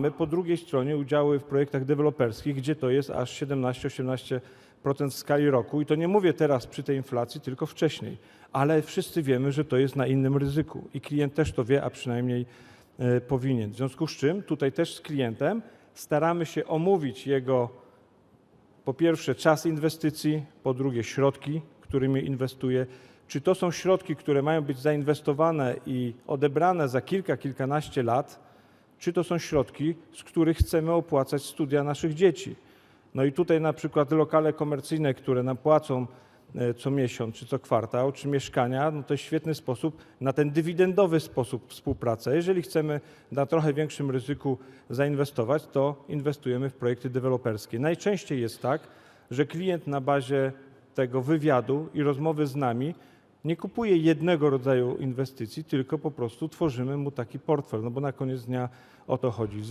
Mamy po drugiej stronie udziały w projektach deweloperskich, gdzie to jest aż 17-18% w skali roku. I to nie mówię teraz przy tej inflacji, tylko wcześniej. Ale wszyscy wiemy, że to jest na innym ryzyku i klient też to wie, a przynajmniej e, powinien. W związku z czym tutaj też z klientem staramy się omówić jego po pierwsze czas inwestycji, po drugie środki, którymi inwestuje. Czy to są środki, które mają być zainwestowane i odebrane za kilka, kilkanaście lat, czy to są środki, z których chcemy opłacać studia naszych dzieci. No i tutaj na przykład lokale komercyjne, które nam płacą e, co miesiąc czy co kwartał, czy mieszkania, no to jest świetny sposób na ten dywidendowy sposób współpracy. Jeżeli chcemy na trochę większym ryzyku zainwestować, to inwestujemy w projekty deweloperskie. Najczęściej jest tak, że klient na bazie tego wywiadu i rozmowy z nami nie kupuje jednego rodzaju inwestycji, tylko po prostu tworzymy mu taki portfel, no bo na koniec dnia o to chodzi.